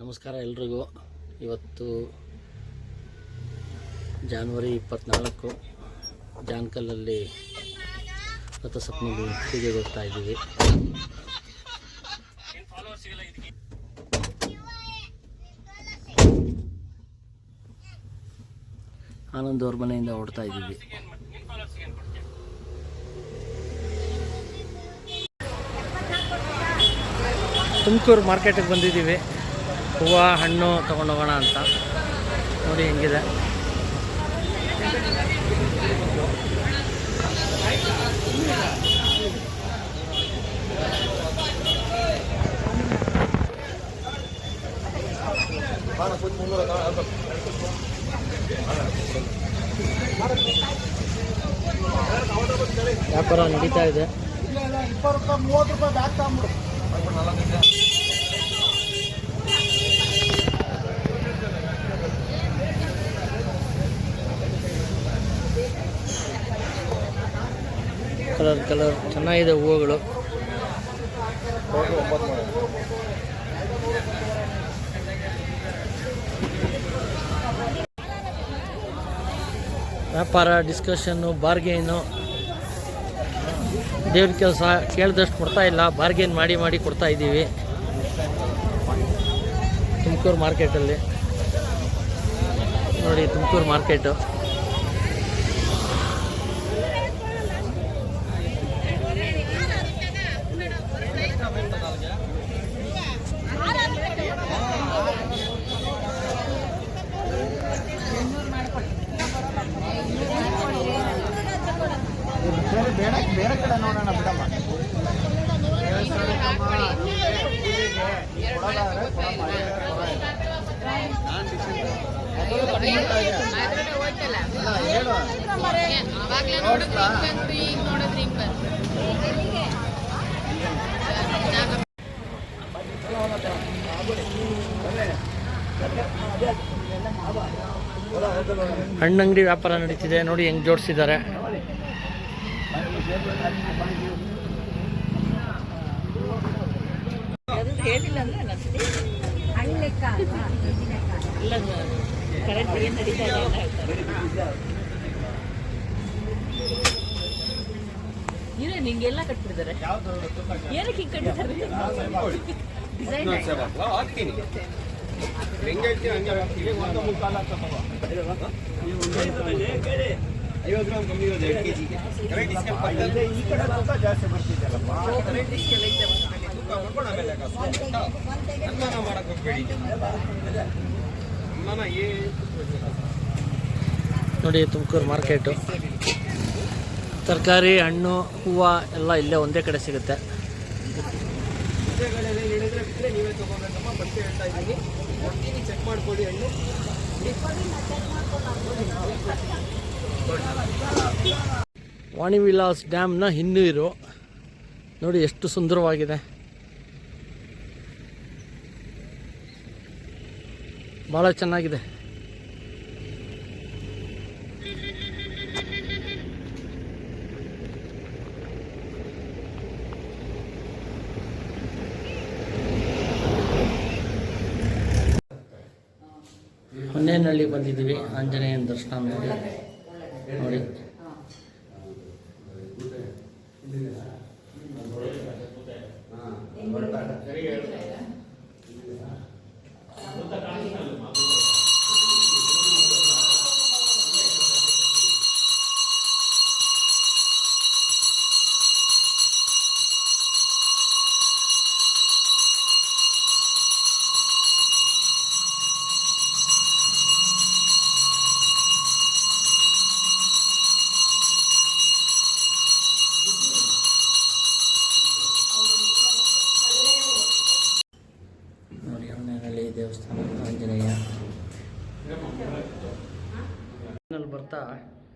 ನಮಸ್ಕಾರ ಎಲ್ರಿಗೂ. ಇವತ್ತು ಜಾನ್ವರಿ ಇಪ್ಪತ್ತ್ನಾಲ್ಕು ಜಾನ್ಕಲ್ಲಲ್ಲಿ ರಥಸಪ್ತಮಿ ಪೂಜೆ ಹೋಗ್ತಾ ಇದ್ದೀವಿ. ಆನಂದ್ ಅವ್ರ ಮನೆಯಿಂದ ಹೊಡ್ತಾ ಇದ್ದೀವಿ. ತುಮಕೂರು ಮಾರ್ಕೆಟಿಗೆ ಬಂದಿದ್ದೀವಿ. ಹೂವು ಹಣ್ಣು ತೊಗೊಂಡೋಗೋಣ ಅಂತ. ನೋಡಿ ಹೆಂಗಿದೆ. ವ್ಯಾಪಾರ ನಡೀತಾ ಇದೆ. ಕಲರ್ ಕಲರ್ ಚೆನ್ನಾಗಿದೆ ಹೂವುಗಳು. ವ್ಯಾಪಾರ ಡಿಸ್ಕಷನ್ನು ಬಾರ್ಗೇನು ದೇವ್ರ ಕೆಲಸ ಕೇಳಿದಷ್ಟು ಕೊಡ್ತಾ ಇಲ್ಲ ಬಾರ್ಗೇನ್ ಮಾಡಿ ಮಾಡಿ ಕೊಡ್ತಾ ಇದ್ದೀವಿ. ತುಮಕೂರು ಮಾರ್ಕೆಟಲ್ಲಿ ನೋಡಿ ತುಮಕೂರು ಮಾರ್ಕೆಟು ಹಣ್ಣಂಗಡಿ ವ್ಯಾಪಾರ ನಡೀತಿದೆ ನೋಡಿ ಹೆಂಗೆ ಜೋಡಿಸಿದ್ದಾರೆ ಇರೇ ನಿಂಗೆಲ್ಲ ಕಟ್ಬಿಟ್ಟಿದ್ದಾರೆ ಏನಕ್ಕೆ ಹಿಂಗೆ ಕಟ್ಟಿದ್ದಾರೆ ಡಿಸೈನ್ ಅಲ್ಲೇ ಈ ಕಡೆ ತೂಕ ಜಾಸ್ತಿ ಬರ್ತಿದ್ದಲ್ಲಮ್ಮ ನೋಡಿ ತುಮಕೂರು ಮಾರ್ಕೆಟು ತರಕಾರಿ ಹಣ್ಣು ಹೂವು ಎಲ್ಲ ಇಲ್ಲೇ ಒಂದೇ ಕಡೆ ಸಿಗುತ್ತೆ. ನೀವೇ ತಗೋಬೇಕಮ್ಮ. ಹೇಳ್ತಾ ಇದ್ದೀನಿ. ಕೊಡ್ತೀನಿ ಚೆಕ್ ಮಾಡ್ಕೊಳ್ಳಿ ಹಣ್ಣು. ವಾಣಿ ವಿಲಾಸ್ ಡ್ಯಾಮ್ನ ಹಿನ್ನೀರು ನೋಡಿ ಎಷ್ಟು ಸುಂದರವಾಗಿದೆ. ಭಾಳ ಚೆನ್ನಾಗಿದೆ. ಹೊನ್ನೇನಹಳ್ಳಿ ಬಂದಿದ್ದೀವಿ. ಆಂಜನೇಯನ ದರ್ಶನ ನೋಡಿ ನೋಡಿ.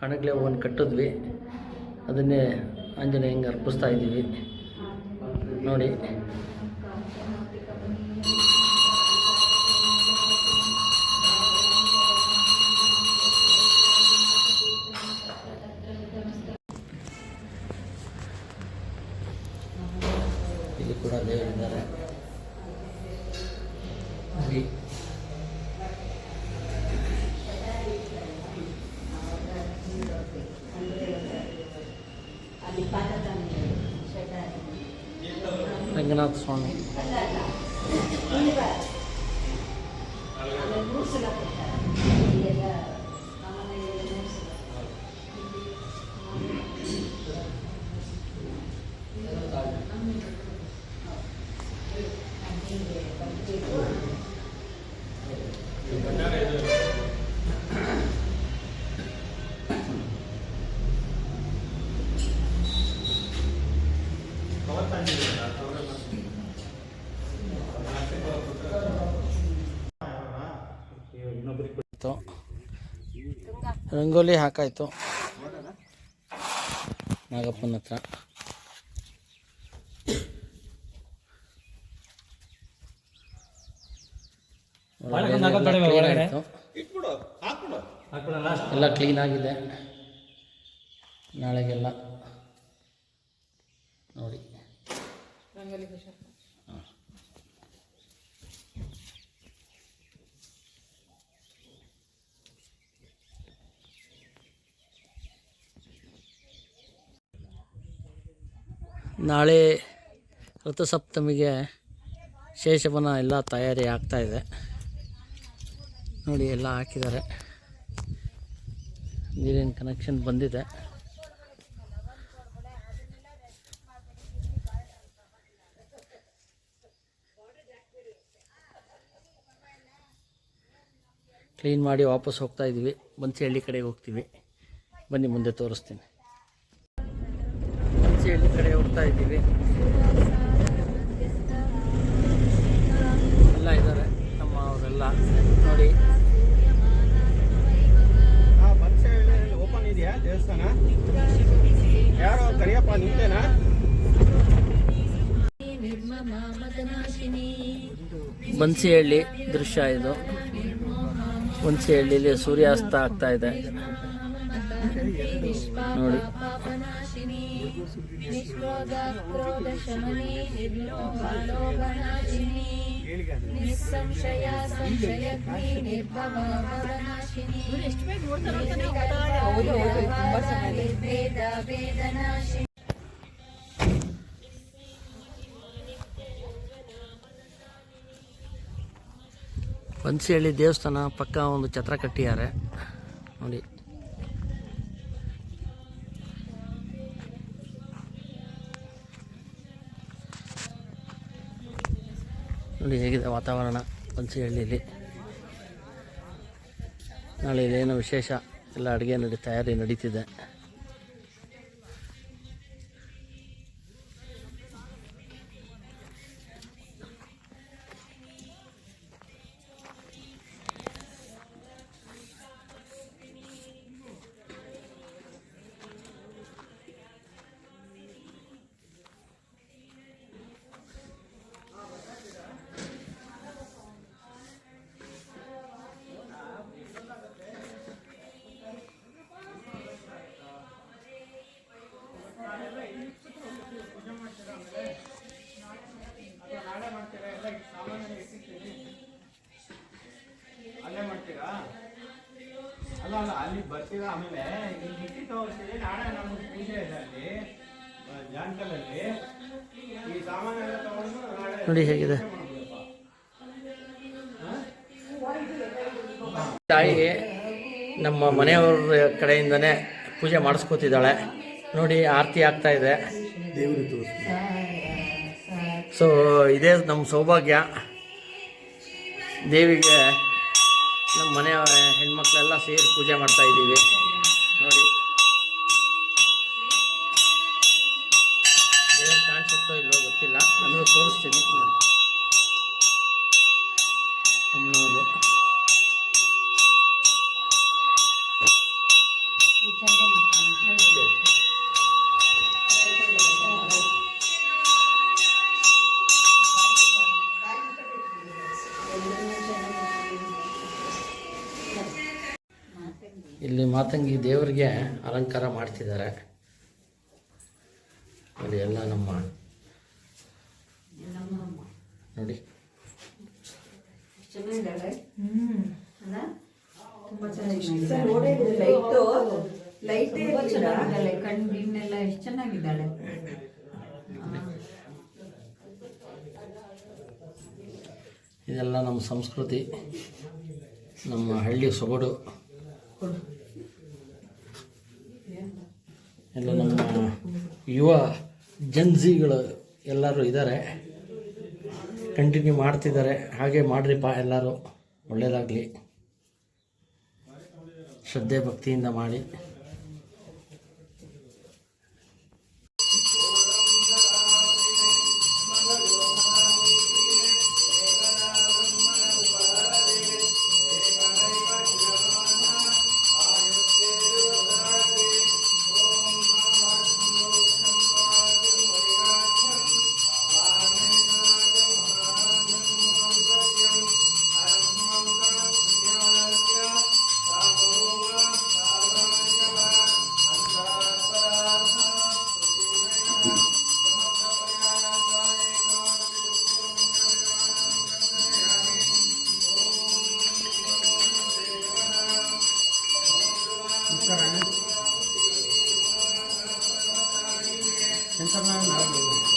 ಕಣಗ್ಲೆ ಹೂವನ್ನು ಕಟ್ಟಿದ್ವಿ. ಅದನ್ನೇ ಆಂಜನೇಯಂಗೆ ಅರ್ಪಿಸ್ತಾ ಇದ್ದೀವಿ. ನೋಡಿ. ರಂಗನಾಥ ಸ್ವಾಮಿ ಆಯಿತು ರಂಗೋಲಿ ಹಾಕಾಯಿತು. ನಾಗಪ್ಪನ ಹತ್ರ. ಎಲ್ಲ ಕ್ಲೀನ್ ಆಗಿದೆ. ನಾಳೆಗೆಲ್ಲ ನೋಡಿ. ನಾಳೆ ರಥಸಪ್ತಮಿಗೆ ಶೇಷವನ ಎಲ್ಲ ತಯಾರಿ ಆಗ್ತಾ ಇದೆ. ನೋಡಿ ಎಲ್ಲ ಹಾಕಿದ್ದಾರೆ. ನೀರಿನ ಕನೆಕ್ಷನ್ ಬಂದಿದೆ. ಕ್ಲೀನ್ ಮಾಡಿ ವಾಪಸ್ ಹೋಗ್ತಾ ಇದ್ದೀವಿ ಬನ್ಸಿಹಳ್ಳಿ ಕಡೆಗೆ ಹೋಗ್ತೀವಿ. ಬನ್ನಿ, ಮುಂದೆ ತೋರಿಸ್ತೀನಿ. ಬನ್ಸಿಹಳ್ಳಿ ಕಡೆ ಹೋಗ್ತಾ ಇದ್ದೀವಿ. ಎಲ್ಲ ಇದ್ದಾರೆ ನಮ್ಮ ಅವರೆಲ್ಲ. ನೋಡಿ. ಓಪನ್ ಇದೆಯಾ ದೇವಸ್ಥಾನ? ಯಾರು ಕರಿಯಪ್ಪ ನಿಮ್ದೇನಾ? ಬನ್ಸಿಹಳ್ಳಿ ದೃಶ್ಯ ಇದು. ಬನ್ಸಿಹಳ್ಳಿಲಿ ಸೂರ್ಯಾಸ್ತ ಆಗ್ತಾ ಇದೆ. ನೋಡಿ. ನಿಸ್ಸಂಶಯ ಸಂಶಯಗ್ನಿ ನಿರ್ಭವ ಭವನಾಶಿನಿ ನಿರ್ಭೇದ ವೇದನಾಶಿನಿ ಬನ್ಸಿಹಳ್ಳಿ ದೇವಸ್ಥಾನ ಪಕ್ಕ ಒಂದು ಛತ್ರ ಕಟ್ಟಿದ್ದಾರೆ ನೋಡಿ ನೋಡಿ ಹೇಗಿದೆ ವಾತಾವರಣ ಬನ್ಸಿಹಳ್ಳಿಲಿ ನಾಳೆ ಇಲ್ಲೇನೋ ವಿಶೇಷ. ಎಲ್ಲ ಅಡುಗೆ ನಡಿ ತಯಾರಿ ನಡೀತಿದೆ. ಅಲ್ಲ ಬರ್ತೀರಾ? ಆಮೇಲೆ ಇಲ್ಲಿ ಇಟ್ಟಿ ತೋರಿಸ್ತೀವಿ ನಾಳೆ ನಮ್ಗೆ ಪೂಜೆ ಇದೆ ಅಲ್ಲಿ ಜಾನ್ಕಲಲ್ಲಿ ಈ ಸಾಮಾನ್ಯ ತಗೊಂಡು ನಾಳೆ ನೋಡಿ ಹೇಗಿದೆ. ತಾಯಿ ನಮ್ಮ ಮನೆಯವ್ರ ಕಡೆಯಿಂದನೇ ಪೂಜೆ ಮಾಡಿಸ್ಕೋತಿದ್ದಾಳೆ. ನೋಡಿ ಆರತಿ ಆಗ್ತಾ ಇದೆ. ಸೊ ಇದೇ ನಮ್ಮ ಸೌಭಾಗ್ಯ. ದೇವಿಗೆ ನಮ್ಮ ಮನೆಯ ಹೆಣ್ಮಕ್ಳೆಲ್ಲ ಸೇರಿ ಪೂಜೆ ಮಾಡ್ತಾ ಇದ್ದೀವಿ. ನೋಡಿ. ಏನು ಕಾಣಿಸುತ್ತೋ ಇಲ್ಲೋ ಗೊತ್ತಿಲ್ಲ. ಅಂದರೂ ತೋರಿಸ್ತೀನಿ. ನೋಡಿ. ಇಲ್ಲಿ ಮಾತಂಗಿ ದೇವರಿಗೆ ಅಲಂಕಾರ ಮಾಡ್ತಿದ್ದಾರೆ. ನೋಡಿ ಎಲ್ಲ ನಮ್ಮ ನೋಡಿ. ಚೆನ್ನಾಗಿದ್ದಾಳೆ ಅಲ್ಲ ತುಂಬಾ ಲೈಟು. ಲೈಟ್. ತುಂಬಾ ಚೆನ್ನಾಗಿದ್ದಾಳೆ ಕಣ್ಣು ಗಿಣ್ಣೆಲ್ಲ ಎಷ್ಟು ಚೆನ್ನಾಗಿದ್ದಾಳೆ. ಇದೆಲ್ಲ ನಮ್ಮ ಸಂಸ್ಕೃತಿ. ನಮ್ಮ ಹಳ್ಳಿ ಸೊಗಡು. ಎಲ್ಲ ನಮ್ಮ ಯುವ ಜನ್ಝಿಗಳು ಎಲ್ಲರೂ ಇದ್ದಾರೆ. ಕಂಟಿನ್ಯೂ ಮಾಡ್ತಿದ್ದಾರೆ. ಹಾಗೆ ಮಾಡ್ರಿಪ್ಪ ಎಲ್ಲರೂ. ಒಳ್ಳೆಯದಾಗಲಿ ಶ್ರದ್ಧೆ ಭಕ್ತಿಯಿಂದ ಮಾಡಿ. ಶಂಕರನಾರಾಯಣ ನಾಳೆ ಆಮೇಲೆ